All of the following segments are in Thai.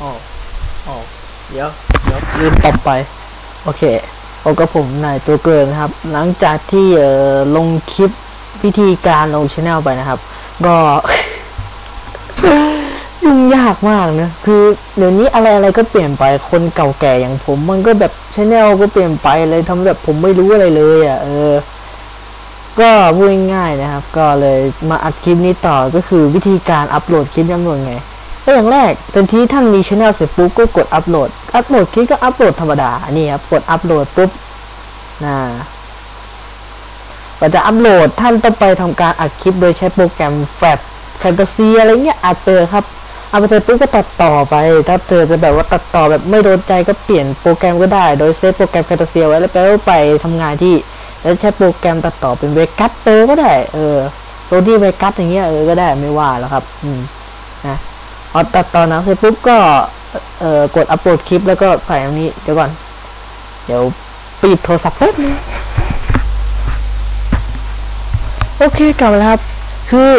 อ๋ออ๋อเดี๋ยวเดี๋ยวลืมตอบไป โอเคพบกับผมนายตัวเกินนะครับ หลังจากที่เอ่อลงคลิปวิธีการลงช anel ไปนะครับ ก็ยุ่งยากมากนะคือเดี๋ยวนี้อะไรอะไรก็เปลี่ยนไปคนเก่าแก่อย่างผมมันก็แบบช anel ก็เปลี่ยนไปเลยทำแบบผมไม่รู้อะไรเลยอะเออ ก็พูดง่ายๆนะครับ ก็เลยมาอัดคลิปนี้ต่อก็คือวิธีการอัปโหลดคลิปย้ำนวยไง ก็อย่างแรกทันทีท่านมีช anel เสร็จปุ๊บก็กดอัปโหลด อัปโหลดคลิปก็อัปโหลดธรรมดานี่ครับ กดอัปโหลดปุ๊บนะก็จะอัปโหลดท่านต้องไปทำการอัดคลิปโดยใช้โปรแกรมแฟบแฟนตาซีอะไรเงี้ยอัดไปเลยครับเอาไปเสร็จปุ๊บก็ตัดต่อไป ถ้าเธอจะแบบว่าตัดต่อแบบไม่โดนใจก็เปลี่ยนโปรแกรมก็ได้ โดยเซฟโปรแกรมแฟนตาซีไว้แล้วไปไปทำงานที่ แล้วใช้โปรแกรมตัดต่อเป็นเวกัสโปรก็ได้ เออโซดี้เวกัสอย่างเงี้ยเออก็ได้ไม่ว่าแล้วครับ อืมนะ พอตัดต่อหนังเสร็จปุ๊บก็เอ่อกดอัปโหลดคลิปแล้วก็ใส่อันนี้เดี๋ยวก่อน เดี๋ยวปิดโทรศัพท์แป๊บนึงโอเคกลับมาแล้วครับ คือ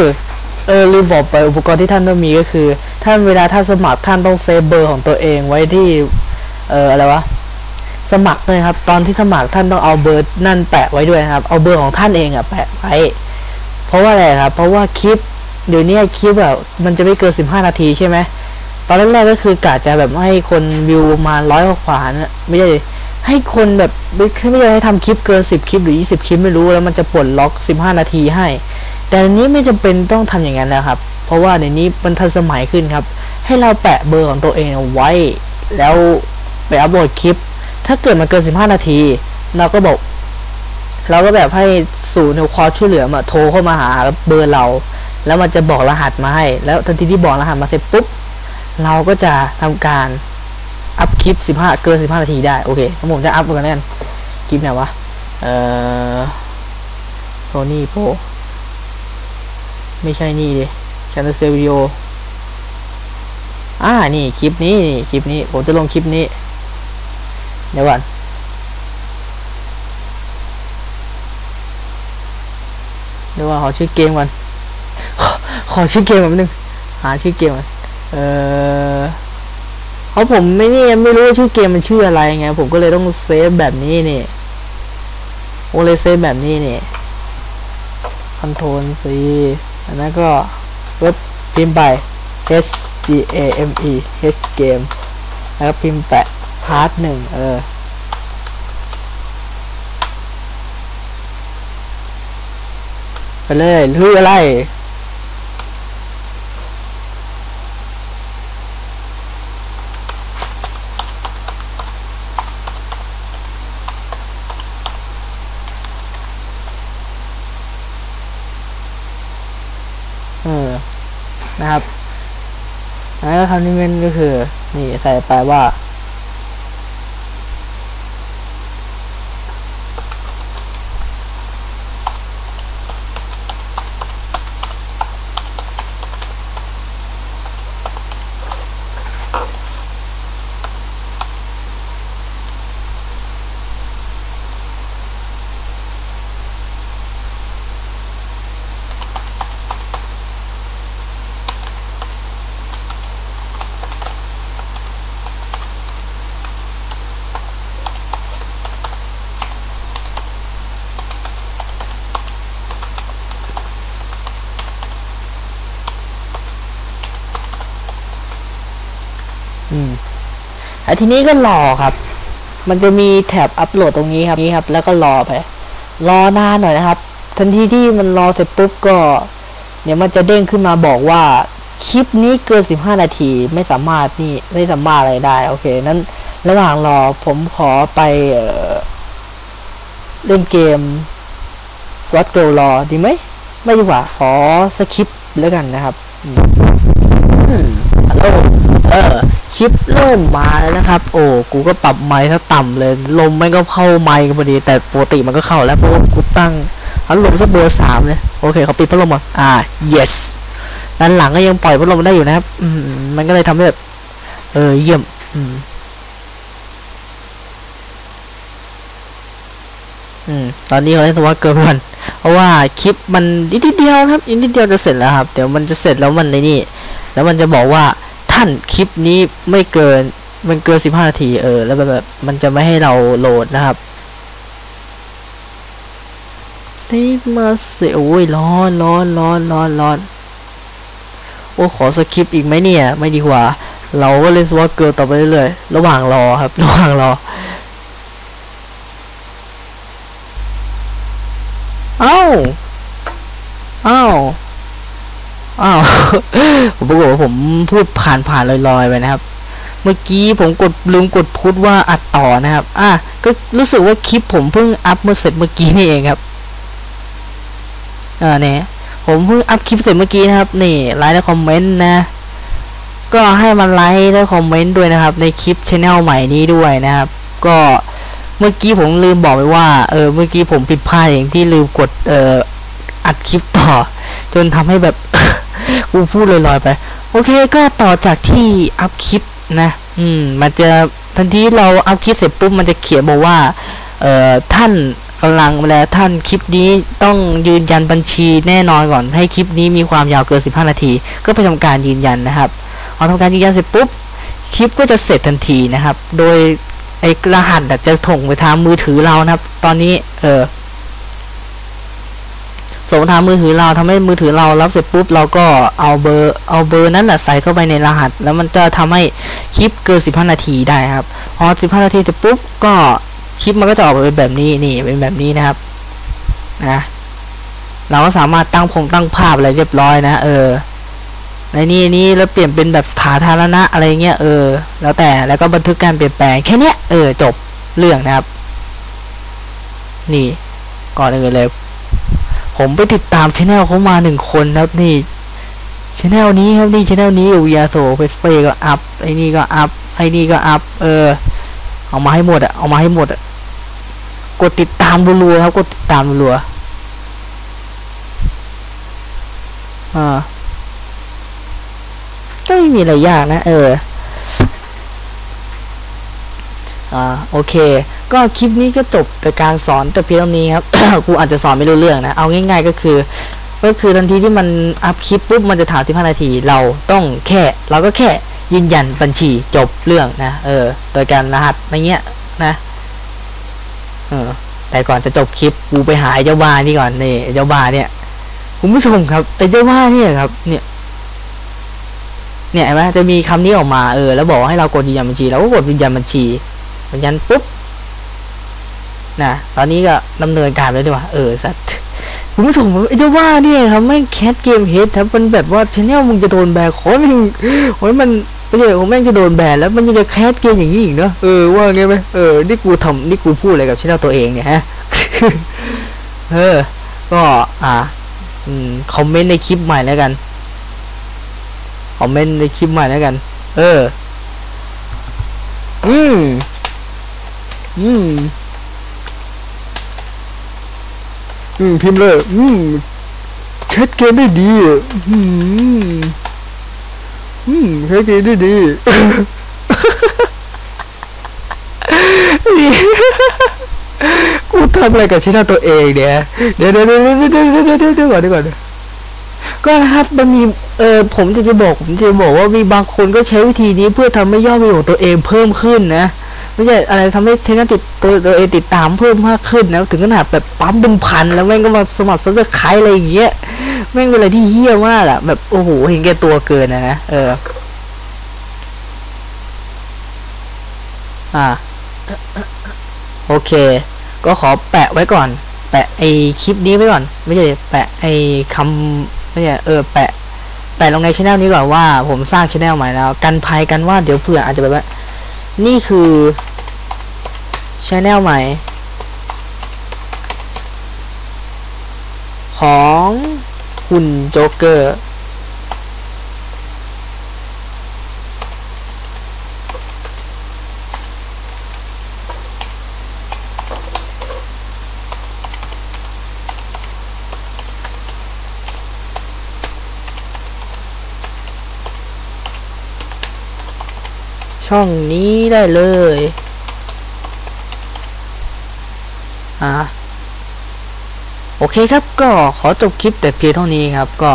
เออลืมบอกไปอุปกรณ์ที่ท่านต้องมีก็คือ ท่านเวลาท่านสมัครท่านต้องเซฟเบอร์ของตัวเองไว้ที่เอออะไรวะสมัครด้วยครับ ตอนที่สมัครท่านต้องเอาเบอร์นั่นแปะไว้ด้วยครับ เอาเบอร์ของท่านเองอะแปะไว้ เพราะว่าอะไรครับ เพราะว่าคลิป เดี๋ยวนี้คลิปแบบมันจะไม่เกินสิบห้านาทีใช่ไหมตอนแรกๆก็คือกะจะแบบให้คนวิวประมาร้อยกว่านะไม่ใช่ให้คนแบบไม่ไม่ใช่ให้ทำคลิปเกินสิบคลิปหรือยี่สิบคลิปไม่รู้แล้วมันจะปลดล็อกสิบห้านาทีให้ แต่อันนี้ไม่จำเป็นต้องทำอย่างนั้นนะครับ เพราะว่าในนี้มันทันสมัยขึ้นครับ ให้เราแปะเบอร์ของตัวเองไว้ แล้วไปอัปโหลดคลิป ถ้าเกิดมันเกินสิบห้านาที เราก็บอก เราก็แบบให้ศูนย์ความช่วยเหลือมาโทรเข้ามาหาเบอร์เรา แล้วมันจะบอกรหัสมาให้ แล้วทันทีที่บอกรหัสมาเสร็จปุ๊บ เราก็จะทำการอัพคลิป 15 เกิน 15 นาทีได้ โอเคผมจะอัพกันแน่นคลิปไหนวะ เอ่อโซนี่โปไม่ใช่นี่ดิชันเซลวิดีโออ่า นี่ คลิปนี้นี่คลิปนี้ ผมจะลงคลิปนี้ เดี๋ยวก่อนเดี๋ยวว่าขอชื่อเกมก่อน อชื่อเกมแป๊บนึง หาชื่อเกมเออเพราะผมไม่นี่ไม่รู้ว่าชื่อเกมมันชื่ออะไรไง ผมก็เลยต้องเซฟแบบนี้นี่โอเลยเซฟแบบนี้นี่คอนโทรลซีอันนั้นก็เว็บพิมพ์ไป h g a m e h game แล้วก็พิมพ์แปะพาร์ทหนึ่งเออไปเลยหรืออะไร เออ นะครับแล้วคำนี้มันก็คือ นี่ใส่ไปว่า อืม แล้วทีนี้ก็รอครับ มันจะมีแท็บอัปโหลดตรงนี้ครับนี้ครับ แล้วก็รอไป รอนานหน่อยนะครับ ทันทีที่มันรอเสร็จปุ๊บก็ เดี๋ยวมันจะเด้งขึ้นมาบอกว่าคลิปนี้เกิน 15 นาทีไม่สามารถนี่ไม่สามารถอะไรได้ โอเค นั้นระหว่างรอผมขอไปเออเล่นเกมสวัสเกิลรอดีไหม ไม่ดีกว่า ขอสคริปต์แล้วกันนะครับอืมฮัลโหลเออ ค ลิปเริ่มมาแล้วนะครับ โอ้กูก็ปรับไมค์ถ้าต่ำเลย ลมมันก็เข้าไมค์กันพอดี แต่ปกติมันก็เข้าแล้วเพราะว่ากูตั้งพัดลมสักเบอร์สามเลยโอเคเขาปิดพัดลมอะอ่า yes ด้านหลังก็ยังปล่อยพัดลมได้อยู่นะครับ อืมมันก็เลยทำให้แบบเออเยี่ยม อืมอืมตอนนี้เขาเล่นตัวเกิร์วันเพราะว่าคลิปมันนิดเดียวครับอีกนิดเดียวจะเสร็จแล้วครับ เดี๋ยวมันจะเสร็จแล้วมันในนี่ แล้วมันจะบอกว่า ท่านคลิปนี้ไม่เกินมันเกิน 15 นาทีเออ แล้วแบบแบบมันจะไม่ให้เราโหลดนะครับนี่มาเสียโอ้ยร้อนร้อนร้อนร้อนร้อนโอ้ขอสคริปต์อีกไหมเนี่ย ไม่ดีกว่า เราก็เล่นสวอตเกิร์ต่อไปเรื่อยๆระหว่างรอครับ ระหว่างรอเอ้า อ้าว อ้าว ผมปรากฏว่าผมพูดผ่านผ่านลอยๆไปนะครับ เมื่อกี้ผมกดลืมกดพูดว่าอัดต่อนะครับ อะก็รู้สึกว่าคลิปผมเพิ่งอัพเมื่อเสร็จเมื่อกี้นี่เองครับอ่าเนี่ยผมเพิ่งอัพคลิปเสร็จเมื่อกี้นะครับ นี่ไลค์และคอมเมนต์นะก็ให้มันไลค์และคอมเมนต์ด้วยนะครับ ในคลิปช anel ใหม่นี้ด้วยนะครับ ก็เมื่อกี้ผมลืมบอกไปว่าเออเมื่อกี้ผมผิดพลาดเองที่ลืมกดเอ่ออัดคลิปต่อ จนทำให้แบบ กูพูดลอยๆไป โอเคก็ต่อจากที่อัพคลิปนะ อืม มันจะทันทีเราอัพคลิปเสร็จปุ๊บมันจะเขียนบอกว่า เอ่อ ท่านกำลังแล้วท่านคลิปนี้ต้องยืนยันบัญชีแน่นอนก่อน ให้คลิปนี้มีความยาวเกิน 15 นาที ก็ไปทำการยืนยันนะครับพอทำการยืนยันเสร็จปุ๊บคลิปก็จะเสร็จทันทีนะครับ โดยไอ้รหัสจะถ่งไปทางมือถือเรานะครับ ตอนนี้เออ ส่งทางมือถือเราทำให้มือถือเรารับเสร็จปุ๊บเราก็เอาเบอร์เอาเบอร์นั้นน่ะใส่เข้าไปในรหัส แล้วมันจะทำให้คลิปเกิน15นาทีได้ครับพอ15นาทีเสร็จปุ๊บก็คลิปมันก็จะออกมาเป็นแบบนี้นี่เป็นแบบนี้นะครับนะเราก็สามารถตั้งพงตั้งภาพอะไรเรียบร้อยนะ เออในนี้นี้แล้วเปลี่ยนเป็นแบบสถาธารณะอะไรเงี้ยเออ แล้วแต่แล้วก็บันทึกการเปลี่ยนแปลงแค่เนี้ยเออจบเรื่องนะครับ นี่ก่อนอื่นเลย ผมไปติดตามช anel เขามาหนึ่งคนครับนี่ช anel นี้ครับนี่ช anel นี้วิยาโซเฟสเฟก็อัพไอ้นี่ก็อัพไอ้นี่ก็อัพเออเอามาให้หมดอะเอามาให้หมดอะกดติดตามรัวๆครับกดติดตามรัวอ่าก็ไม่มีอะไรยากนะ เออ อ่า โอเค ก็คลิปนี้ก็จบแต่การสอนแต่เพียงเท่านี้ครับ กูอาจจะสอนไม่รู้เรื่องนะ เอาง่าย ๆ ก็คือ ก็คือทันทีที่มันอัพคลิปปุ๊บมันจะถาม15นาที เราต้องแค่ เราก็แค่ยืนยันบัญชีจบเรื่องนะ เออ โดยการรหัสอะไรเงี้ยนะเออแต่ก่อนจะจบคลิปกูไปหาไอ้เจ้าบ้านี่ก่อนนี่ไอ้เจ้าบ้าเนี่ยคุณผู้ชมครับไอ้เจ้าบ้าเนี่ยครับ เนี่ย เนี่ยเห็นไหมจะมีคำนี้ออกมาเออแล้วบอกให้เรากดยืนยันบัญชีเราก็กดยืนยันบัญชียืนยันปุ๊บ นะตอนนี้ก็ดำเนินการไปด้วยว่าเออสัตว์คุณผู้ชมไอ้เจ้าว่าเนี่ยครับไม่งแคสเกมเฮดครับมันแบบว่าชแนลมึงจะโดนแบนขอให้มึงขอให้มันไม่ใช่ผมแม่งจะโดนแบนแล้วมันยังจะแคสเกมอย่างนี้อีกเนาะเออว่าไงไหมเออนี่กูทำนี่กูพูดอะไรกับชแนลตัวเองเนี่ยฮะเออ ก็อ่าอคอมเมนต์ในคลิปใหม่แล้วกันคอมเมนต์ในคลิปใหม่แล้วกัน เออ อืม อืม อืมพิมพ์เลย อืมแคสเกมได้ดี อืมอืมแคสเกมได้ดีกูทำอะไรกับชนะตัวเองเนี่ยเดี๋ยวเดี๋ยวเดี๋ยวเดี๋ยวเดี๋ยวเดี๋ยวเดี๋ยวก่อนเดี๋ยวก่อนก็นะครับมันมีเออผมจะจะบอกผมจะบอกว่ามีบางคนก็ใช้วิธีนี้เพื่อทำให้ยอดวิวของตัวเองเพิ่มขึ้นนะ ไม่ใช่อะไรทำให้ช่องติดตัวตัวเองติดตามเพิ่มมากขึ้นนะถึงขนาดแบบปั๊มเป็นพันแล้วแม่งก็มาสมัครซับสไครต์อะไรอย่างเงี้ยแม่งเป็นอะไรที่เฮี้ยมากอะแบบโอ้โหเห็นแก่ตัวเกินนะนะเออ อ่าโอเค ก็ขอแปะไว้ก่อน แปะไอคลิปนี้ไว้ก่อน ไม่ใช่แปะไอคำไม่ใช่เออแปะแปะลงในช anel นี้ก่อนว่าผมสร้างช anel ใหม่แล้ว กันภัยกันว่าเดี๋ยวเผื่ออาจจะแบบว่า นี่คือ ช anel ใหม่ ของคุณโจ๊กเกอร์ ช่องนี้ได้เลย อ่าโอเคครับก็ขอจบคลิปแต่เพียงเท่านี้ครับ ก็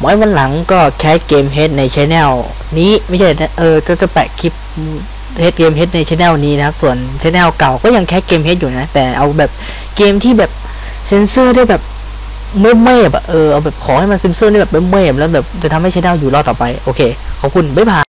ไว้วันหลังก็แคสเกมเฮดในช anel นี้ไม่ใช่นะเออก็จะแปะคลิปเฮดเกมเฮดในช anel นี้นะครับ ส่วนช anel เก่าก็ยังแค่เกมเฮดอยู่นะ แต่เอาแบบเกมที่แบบเซนเซอร์ได้แบบไม่เมบอะเออเอาแบบขอให้มันเซนเซอร์ได้แบบไม่เมบแล้วแบบจะทำให้ช anel อยู่รอดต่อไป โอเค ขอบคุณ บ๊ายบาย